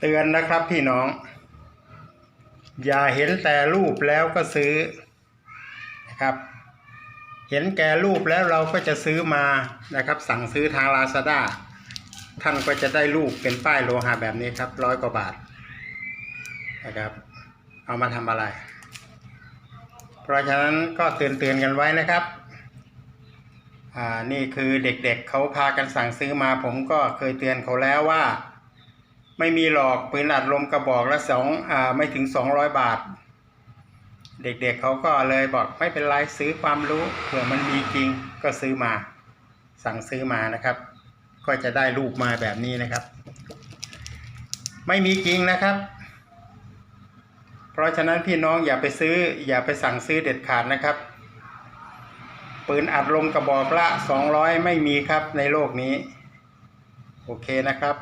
เตือนนะครับพี่น้อง อย่าเห็นแต่รูปแล้วก็ซื้อนะครับ เห็นแก่รูปแล้วเราก็จะซื้อมานะครับ สั่งซื้อทาง Lazada ท่านก็จะได้รูปเป็นป้ายโลหะแบบนี้ครับร้อยกว่าบาทนะครับ เอามาทำอะไร เพราะฉะนั้นก็เตือนเตือนกันไว้นะครับอ่านี่คือเด็กๆเเขาพากันสั่งซื้อมาผมก็เคยเตือนเขาแล้วว่า ไม่มีหรอกปืนอัดลมกระบอกละสองอ่าไม่ถึงสองร้อยบาท เด็กๆเเขาก็เลยบอกไม่เป็นไรซื้อความรู้เผื่อมันมีจริงก็ซื้อมา สั่งซื้อมานะครับ ก็จะได้รูปมาแบบนี้นะครับ ไม่มีจริงนะครับ เพราะฉะนั้นพี่น้องอย่าไปซื้ออย่าไปสั่งซื้อเด็ดขาดนะครับปืนอัดลมกระบอกละ 200 ไม่มีครับในโลกนี้ โอเคนะครับ